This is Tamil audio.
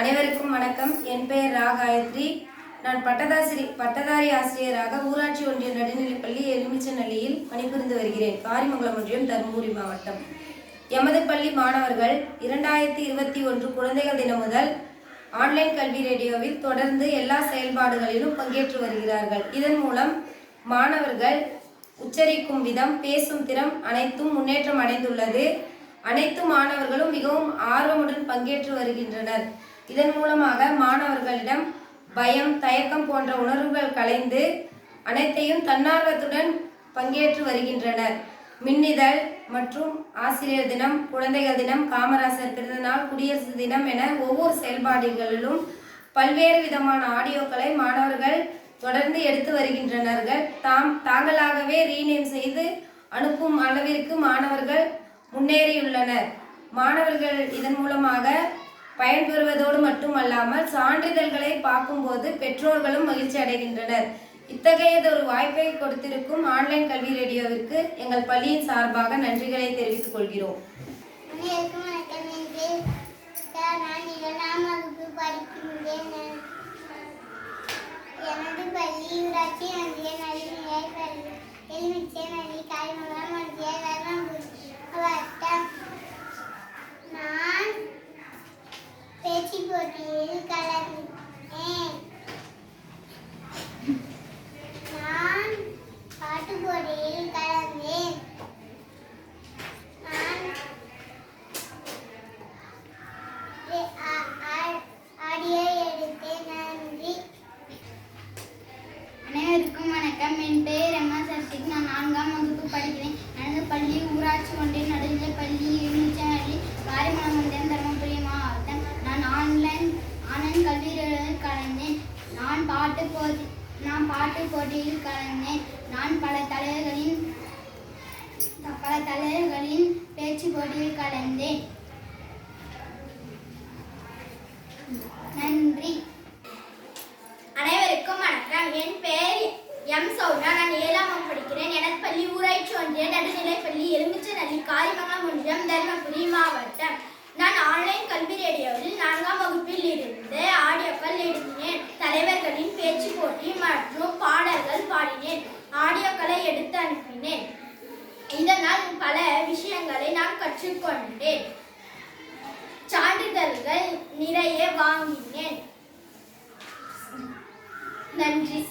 அனைவருக்கும் வணக்கம். என் பெயர் ரா காயத்ரி நான் பட்டதாசிரி பட்டதாரி ஆசிரியராக ஊராட்சி ஒன்றிய நடுநிலைப்பள்ளி எலுமிச்சநல்லியில் பணிபுரிந்து வருகிறேன். காரிமங்கலம் ஒன்றியம் தருமபுரி மாவட்டம். எமது பள்ளி மாணவர்கள் இரண்டாயிரத்தி இருபத்தி ஒன்று குழந்தைகள் தினம் முதல் ஆன்லைன் கல்வி ரேடியோவில் தொடர்ந்து எல்லா செயல்பாடுகளிலும் பங்கேற்று வருகிறார்கள். இதன் மூலம் மாணவர்கள் உச்சரிக்கும் விதம் பேசும் திறம் அனைத்தும் முன்னேற்றம் அடைந்துள்ளது. அனைத்து மாணவர்களும் மிகவும் ஆர்வமுடன் பங்கேற்று வருகின்றனர். இதன் மூலமாக மாணவர்களிடம் பயம் தயக்கம் போன்ற உணர்வுகள் கலைந்து அனைத்தையும் தன்னார்வத்துடன் பங்கேற்று வருகின்றனர். மின்னிதழ் மற்றும் ஆசிரியர் தினம் குழந்தைகள் தினம் காமராசர் பிறந்தநாள் குடியரசு தினம் என ஒவ்வொரு செயல்பாடுகளிலும் பல்வேறு விதமான ஆடியோக்களை மாணவர்கள் தொடர்ந்து எடுத்து வருகின்றனர்கள். தாம் தாங்களாகவே ரீநேம் செய்து அனுப்பும் அளவிற்கு மாணவர்கள் முன்னேறியுள்ளனர். மாணவர்கள் இதன் மூலமாக பயன்பெறுவதோடு மட்டுமல்லாமல் சான்றிதழ்களை பார்க்கும்போது பெற்றோர்களும் மகிழ்ச்சி அடைகின்றனர். இத்தகையதொரு வாய்ப்பை கொடுத்திருக்கும் ஆன்லைன் கல்வி ரேடியோவிற்கு எங்கள் பள்ளியின் சார்பாக நன்றிகளை தெரிவித்துக் கொள்கிறோம். படிக்கின்றேன் எனது பள்ளி ஊராட்சி ஒன்றிய நடுநிலை பள்ளி எலுமிச்சநல்லி காய்மங்கலம் ஒன்றிய தர்மபுரி மாவட்டம் நான் பேச்சு போட்டியில் கலந்தேன் நான் பாட்டு போட்டியில் கலந்தேன் நான் ஆ- ஆ- ஆடியோ எடுத்தேன் நன்றி அனைவருக்கும் வணக்கம் என் பெயர் எம் எஸ் ஹர்ஷிக் நான் நான்காம் வகுப்பு படிக்கிறேன் எனது பள்ளி ஊராட்சி ஒன்றிய நடுநிலை பள்ளி இருந்துச்சநல்லி காரிமலம் ஒன்றியம் தருமபுரி மாவட்டம் நான் ஆன்லைன் ஆன்லைன் கல்வியில் கலந்தேன் நான் பாட்டு போட்டி நான் பாட்டு போட்டியில் கலந்தேன். நான் பல தலைவர்களின் பல தலைவர்களின் பேச்சு போட்டியில் கலந்தேன். நன்றி. அனைவருக்கும் வணக்கம். என் பெயர் எம் சௌரா நான் ஏழாம் வகுப்பு படிக்கிறேன். எனது பள்ளி ஊராட்சி ஒன்றிய நடுநிலைப்பள்ளி எலுமிச்சநல்லி காரிமங்கலம் ஒன்றியம் தருமபுரி மாவட்டம் நான் ஆன்லைன் கல்வி ரேடியோவில் நான்காம் வகுப்பில் இருந்து ஆடியோக்கள் எழுதினேன் தலைவர்களின் பேச்சு போட்டி மற்றும் பாடல்கள் பாடினேன். ஆடியோக்களை எடுத்து அனுப்பினேன். இதனால் பல விஷயங்களை நான் கற்றுக்கொண்டேன். சான்றிதழ்கள் நிறைய வாங்கினேன். நன்றி.